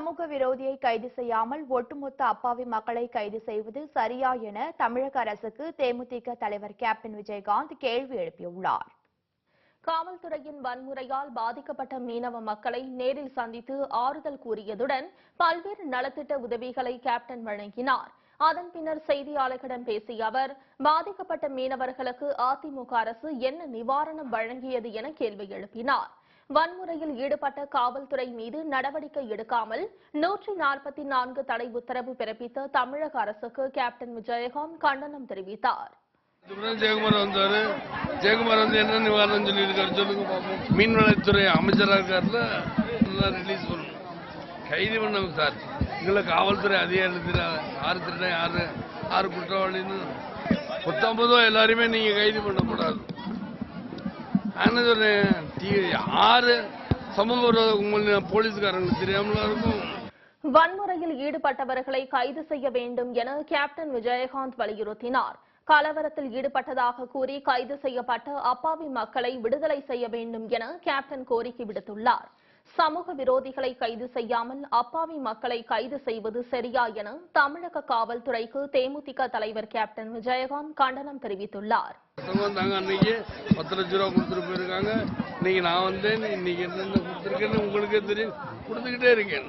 சமூக விரோதியை கைது செய்யாமல் ஒட்டுமொத்த அப்பாவி மக்களை கைது செய்வது சரியா என தமிழக அரசுக்கு தேமுதிக தலைவர் கேப்டன் விஜயகாந்த் கேள்வி எழுப்பியுள்ளார். காவல்துறையின் வன்முறையால் பாதிக்கப்பட்ட மீனவ மக்களை நேரில் சந்தித்து ஆறுதல் கூறியதுடன் பல்வேறு நலத்திட்ட உதவிகளை கேப்டன் வழங்கினார். அதன் பின்னர் செய்தியாளர்களிடம் பேசிய அவர் பாதிக்கப்பட்ட மீனவர்களுக்கு அதிமுக அரசு என்ன நிவாரணம் வழங்கியது என கேள்வி எழுப்பினார். வன்முறையில் ஈடுபட்ட காவல்துறை மீது நடவடிக்கை எடுக்காமல் நூற்றி நாற்பத்தி நான்கு தடை உத்தரவு பிறப்பித்த தமிழக அரசுக்கு கேப்டன் விஜயகாந்த் கண்டனம் தெரிவித்தார். ஜெயக்குமார் வந்தாரு. ஜெயக்குமார் வந்து என்ன நிவாரணம் சொல்லியிருக்காரு சொல்லுங்க மீன்வளத்துறை அமைச்சராக இருக்காருல ரிலீஸ் பண்ணணும். கைது பண்ணணும் சார். எங்களை காவல்துறை அதிகாரத்தில் யாரு திருட யாரு? யாரு குற்றவாளின்னு. பத்தொன்பதோ எல்லாருமே நீங்க கைது பண்ணக்கூடாது. சமூக போலீஸ்காரங்களுக்கு இருக்கும். வன்முறையில் ஈடுபட்டவர்களை கைது செய்ய வேண்டும் என கேப்டன் விஜயகாந்த் வலியுறுத்தினார். கலவரத்தில் ஈடுபட்டதாக கூறி கைது செய்யப்பட்ட அப்பாவி மக்களை விடுதலை செய்ய வேண்டும் என கேப்டன் கோரிக்கை விடுத்துள்ளார். சமூக விரோதிகளை கைது செய்யாமல் அப்பாவி மக்களை கைது செய்வது சரியா என தமிழக காவல்துறைக்கு தேமுதிக தலைவர் கேப்டன் விஜயகாந்த் கண்டனம் தெரிவித்துள்ளார். பசங்க அன்னைக்கு. பத்து லட்ச ரூபா கொடுத்துட்டு போயிருக்காங்க. இன்னைக்கு நான் வந்தேன். இன்னைக்கு என்னென்ன கொடுத்துருக்கேன்னு உங்களுக்கே தெரியும். கொடுத்துக்கிட்டே இருக்கேன்.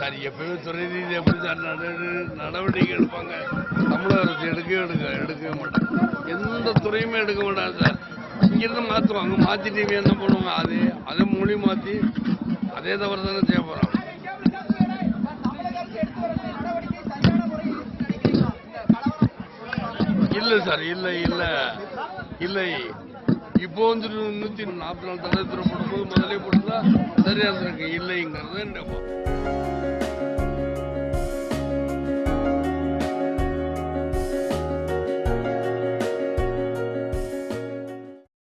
சார் எப்பயுமே துறை ரீதியாக எப்படி சார் நடவடிக்கை எடுப்பாங்க. தமிழக அரசு எடுக்கவே எடுக்க எடுக்கவே மாட்டாங்க. எந்த துறையுமே எடுக்க மாட்டாங்க சார். இங்கிருந்து மாற்றுவாங்க மாற்றிட்டு என்ன பண்ணுவாங்க? அது அதே மொழி மாற்றி அதே தவிர தானே செய்ய போகிறோம் இல்லை சார் இல்லை இல்லை. இல்லை. இப்போ வந்து நூற்றி நாற்பத்தி நாலு தடவை போடும்போது முதலே போட்டுதான் சரியா இருக்கு. இல்லைங்கிறது என்னப்பா